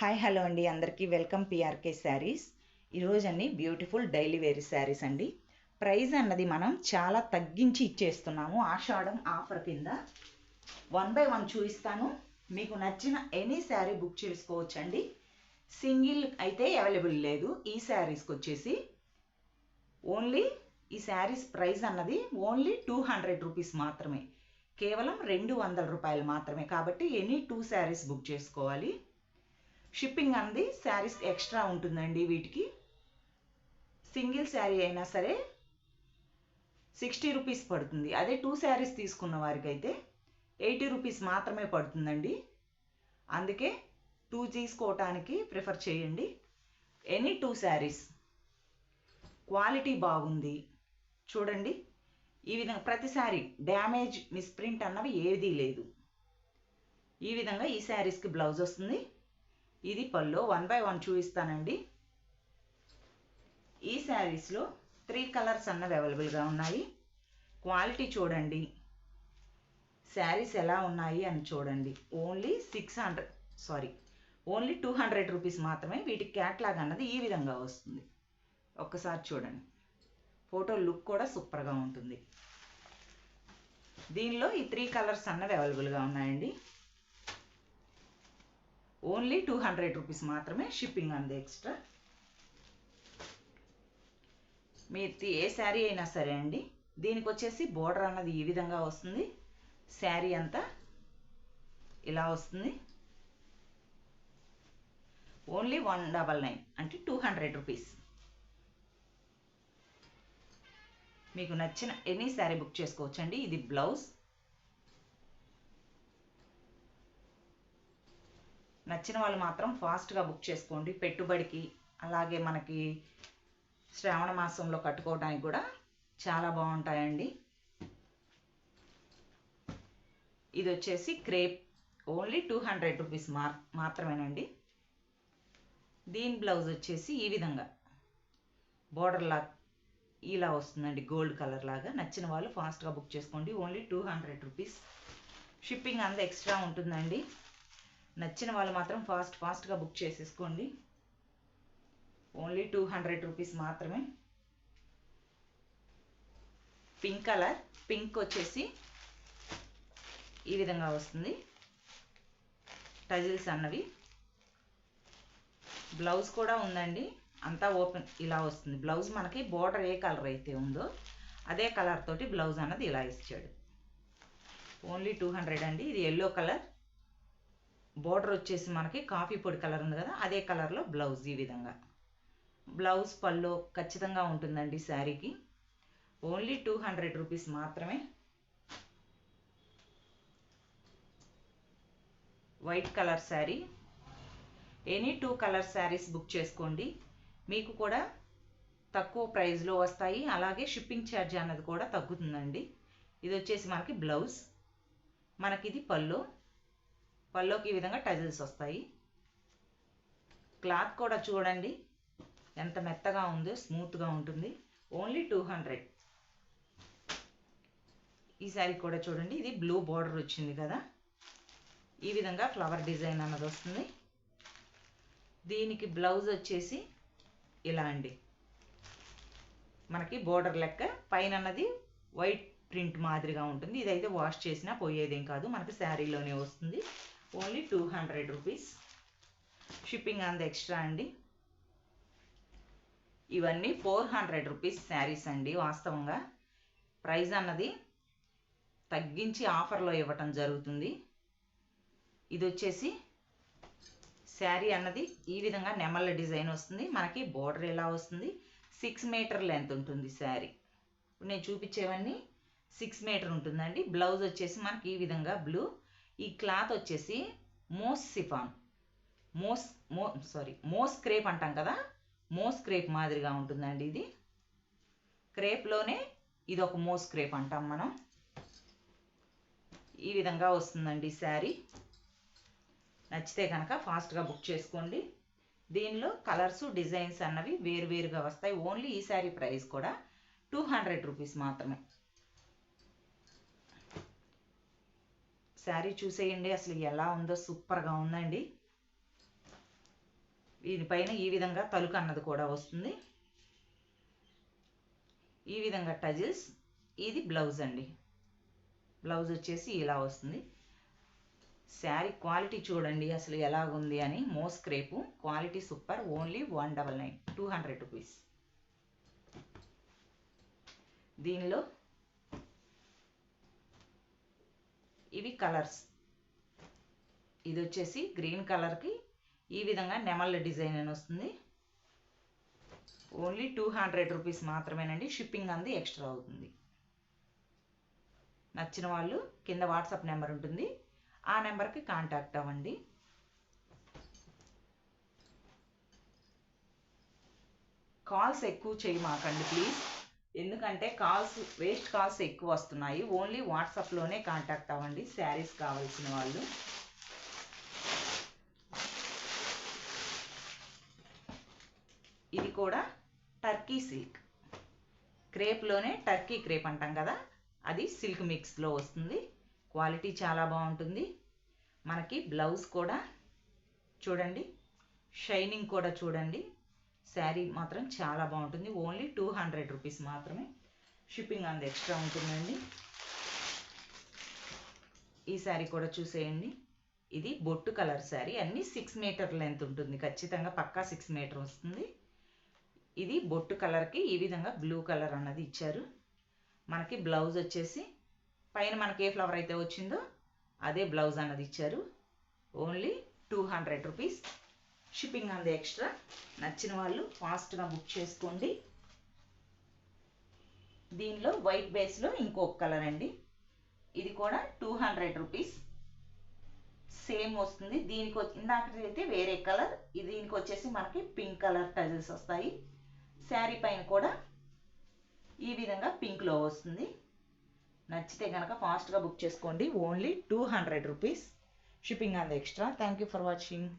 Hi hello అండి. అందరికీ welcome PRK saris. ఈరోజన్ని బ్యూటిఫుల్ డైలీ వేర్ శారీస్ అండి. ప్రైస్ అన్నది మనం చాలా తగ్గించి ఇచ్చేస్తున్నాము. ఆషాఢం ఆఫర్ కింద వన్ బై వన్ చూపిస్తాను. మీకు నచ్చిన ఎనీ శారీ బుక్ చేసుకోవచ్చండి. సింగిల్ అయితే అవైలబుల్ లేదు. ఈ శారీస్కి వచ్చేసి ఓన్లీ ఈ శారీస్ ప్రైస్ అన్నది ఓన్లీ టూ హండ్రెడ్ రూపీస్ మాత్రమే. కేవలం రెండు వందల రూపాయలు మాత్రమే. కాబట్టి ఎనీ టూ శారీస్ బుక్ చేసుకోవాలి. షిప్పింగ్ అంది శారీస్ ఎక్స్ట్రా ఉంటుందండి వీటికి. సింగిల్ శారీ అయినా సరే సిక్స్టీ రూపీస్ పడుతుంది. అదే టూ శారీస్ తీసుకున్న వారికైతే ఎయిటీ రూపీస్ మాత్రమే పడుతుందండి. అందుకే టూ తీసుకోవటానికి ప్రిఫర్ చేయండి. ఎనీ టూ శారీస్ క్వాలిటీ బాగుంది. చూడండి. ఈ విధంగా ప్రతిసారి డ్యామేజ్ మిస్ప్రింట్ అన్నవి ఏదీ లేదు. ఈ విధంగా ఈ శారీస్కి బ్లౌజ్ వస్తుంది. ఇది పల్లో వన్ బై వన్ చూపిస్తానండి. ఈ శారీస్లో త్రీ కలర్స్ అన్నవి అవైలబుల్గా ఉన్నాయి. క్వాలిటీ చూడండి. శారీస్ ఎలా ఉన్నాయి అని చూడండి. Only six hundred sorry only two hundred rupees మాత్రమే వీటికి క్యాట్లాగ్ అన్నది ఈ విధంగా వస్తుంది. ఒక్కసారి చూడండి. ఫోటో లుక్ కూడా సూపర్గా ఉంటుంది. దీనిలో ఈ త్రీ కలర్స్ అన్నవి అవైలబుల్గా ఉన్నాయండి. ఓన్లీ టూ హండ్రెడ్ రూపీస్ మాత్రమే షిప్పింగ్ అంది ఎక్స్ట్రా. మీరు ఏ శారీ అయినా సరే అండి దీనికి వచ్చేసి బోర్డర్ అన్నది ఈ విధంగా వస్తుంది. శారీ అంతా ఇలా వస్తుంది. ఓన్లీ వన్ డబల్ నైన్ అంటే టూ హండ్రెడ్ రూపీస్. మీకు నచ్చిన ఎనీ శారీ బుక్ చేసుకోవచ్చండి. ఇది బ్లౌజ్ నచ్చిన వాళ్ళు మాత్రం ఫాస్ట్గా బుక్ చేసుకోండి. పెట్టుబడికి అలాగే మనకి శ్రావణ మాసంలో కట్టుకోవడానికి కూడా చాలా బాగుంటాయండి. ఇది వచ్చేసి crepe only two hundred rupees మా మాత్రమేనండి. దీని బ్లౌజ్ వచ్చేసి ఈ విధంగా. బోర్డర్లా ఇలా వస్తుందండి గోల్డ్ కలర్ లాగా. నచ్చిన వాళ్ళు ఫాస్ట్గా బుక్ చేసుకోండి. Only two hundred rupees. Shipping అంత ఎక్స్ట్రా ఉంటుందండి. నచ్చిన వాళ్ళు మాత్రం ఫాస్ట్ ఫాస్ట్గా బుక్ చేసేసుకోండి. ఓన్లీ టూ హండ్రెడ్ రూపీస్ మాత్రమే. పింక్ కలర్ పింక్ వచ్చేసి ఈ విధంగా వస్తుంది. టజిల్స్ అన్నవి. బ్లౌజ్ కూడా ఉందండి. అంతా ఓపెన్ ఇలా వస్తుంది. బ్లౌజ్ మనకి బోర్డర్ ఏ కలర్ అయితే ఉందో అదే కలర్ తోటి బ్లౌజ్ అన్నది ఇలా ఇచ్చాడు. ఓన్లీ టూ హండ్రెడ్ అండి. ఇది ఎల్లో కలర్. బోర్డర్ వచ్చేసి మనకి కాఫీ పొడి కలర్ ఉంది కదా అదే కలర్లో బ్లౌజ్ ఈ విధంగా. బ్లౌజ్ పళ్ళు ఖచ్చితంగా ఉంటుందండి శారీకి. ఓన్లీ టూ హండ్రెడ్ రూపీస్ మాత్రమే. White colour sari. Any two colour saris book చేసుకోండి. మీకు కూడా తక్కువ ప్రైస్లో వస్తాయి. అలాగే షిప్పింగ్ ఛార్జ్ అన్నది కూడా తగ్గుతుందండి. ఇది వచ్చేసి మనకి బ్లౌజ్. మనకి ఇది పళ్ళు. పళ్ళోకి ఈ విధంగా టజిల్స్ వస్తాయి. క్లాత్ కూడా చూడండి ఎంత మెత్తగా ఉందో స్మూత్గా ఉంటుంది. Only two hundred. ఈ శారీ కూడా చూడండి ఇది బ్లూ బార్డర్ వచ్చింది కదా. ఈ విధంగా ఫ్లవర్ డిజైన్ అన్నది వస్తుంది. దీనికి బ్లౌజ్ వచ్చేసి ఇలా అండి. మనకి బోర్డర్ లెక్క పైన అన్నది వైట్ ప్రింట్ మాదిరిగా ఉంటుంది. ఇదైతే వాష్ చేసినా పోయేదేం కాదు మనకి శారీలోనే వస్తుంది. Only two hundred rupees. Shipping అంత ఎక్స్ట్రా అండి. ఇవన్నీ ఫోర్ హండ్రెడ్ రూపీస్ శారీస్ అండి వాస్తవంగా. ప్రైస్ అన్నది తగ్గించి ఆఫర్లో ఇవ్వటం జరుగుతుంది. ఇది వచ్చేసి శారీ అన్నది ఈ విధంగా నెమళ్ళ డిజైన్ వస్తుంది. మనకి బోర్డర్ ఎలా వస్తుంది? సిక్స్ మీటర్ లెంత్ ఉంటుంది శారీ. ఇప్పుడు నేను చూపించేవన్నీ సిక్స్ మీటర్ ఉంటుందండి. బ్లౌజ్ వచ్చేసి మనకి ఈ విధంగా బ్లూ. ఈ క్లాత్ వచ్చేసి మోస్ సిఫాన్. మోస్ మో సారీ మోస్ క్రేప్ అంటాం కదా? మోస్ క్రేప్ మాదిరిగా ఉంటుందండి ఇది. క్రేప్లోనే ఇది ఒక మోస్ క్రేప్ అంటాం మనం. ఈ విధంగా వస్తుందండి శారీ. నచ్చితే కనుక ఫాస్ట్గా బుక్ చేసుకోండి. దీనిలో కలర్స్ డిజైన్స్ అన్నవి వేరువేరుగా వస్తాయి. ఓన్లీ ఈ శారీ ప్రైస్ కూడా టూ హండ్రెడ్ రూపీస్ మాత్రమే. శారీ చూసేయండి అసలు ఎలా ఉందో సూపర్గా ఉందండి. దీనిపైన ఈ విధంగా తలుకు అన్నది కూడా వస్తుంది. ఈ విధంగా టజిల్స్ ఇది బ్లౌజ్ అండి. బ్లౌజ్ వచ్చేసి ఇలా వస్తుంది. శారీ క్వాలిటీ చూడండి అసలు ఎలా ఉంది అని moss crepe quality super only one double nine two hundred rupees. దీనిలో ఇవి కలర్స్. ఇది వచ్చేసి గ్రీన్ కలర్కి ఈ విధంగా నెమళ్ళ డిజైన్ అని వస్తుంది. ఓన్లీ టూ హండ్రెడ్ రూపీస్ మాత్రమేనండి షిప్పింగ్ అంది ఎక్స్ట్రా అవుతుంది. నచ్చిన వాళ్ళు కింద వాట్సాప్ నెంబర్ ఉంటుంది ఆ నెంబర్కి కాంటాక్ట్ అవ్వండి. కాల్స్ ఎక్కువ చేయమాకండి ప్లీజ్. ఎందుకంటే కాల్స్ వేస్ట్ కాల్స్ ఎక్కువ వస్తున్నాయి. ఓన్లీ వాట్సాప్లోనే కాంటాక్ట్ అవ్వండి. శారీస్ కావాల్సిన వాళ్ళు. ఇది కూడా టర్కీ సిల్క్. క్రేప్లోనే టర్కీ క్రేప్ అంటాం కదా? అది సిల్క్ మిక్స్లో వస్తుంది. క్వాలిటీ చాలా బాగుంటుంది. మనకి బ్లౌజ్ కూడా చూడండి. షైనింగ్ కూడా చూడండి. శారీ మాత్రం చాలా బాగుంటుంది. ఓన్లీ టూ హండ్రెడ్ రూపీస్ మాత్రమే. షిప్పింగ్ అంత ఎక్స్ట్రా ఉంటుందండి. ఈ శారీ కూడా చూసేయండి. ఇది బొట్టు కలర్ శారీ. అన్నీ సిక్స్ మీటర్ లెంత్ ఉంటుంది. ఖచ్చితంగా పక్కా సిక్స్ మీటర్ వస్తుంది. ఇది బొట్టు కలర్కి ఈ విధంగా బ్లూ కలర్ అన్నది ఇచ్చారు. మనకి బ్లౌజ్ వచ్చేసి పైన మనకి ఏ ఫ్లవర్ అయితే వచ్చిందో అదే బ్లౌజ్ అన్నది ఇచ్చారు. Only two hundred rupees shipping అంది ఎక్స్ట్రా నచ్చిన వాళ్ళు ఫాస్ట్గా బుక్ చేసుకోండి. దీనిలో వైట్ బేస్లో ఇంకొక కలర్ అండి. ఇది కూడా టూ హండ్రెడ్ రూపీస్ సేమ్ వస్తుంది. దీనికి ఇందాకటి అయితే వేరే కలర్ ఇది దీనికి వచ్చేసి మనకి పింక్ కలర్ టజల్స్ వస్తాయి. శారీ పైన కూడా ఈ విధంగా పింక్లో వస్తుంది. నచ్చితే కనుక ఫాస్ట్గా బుక్ చేసుకోండి. Only two hundred rupees shipping అంది extra thank you for watching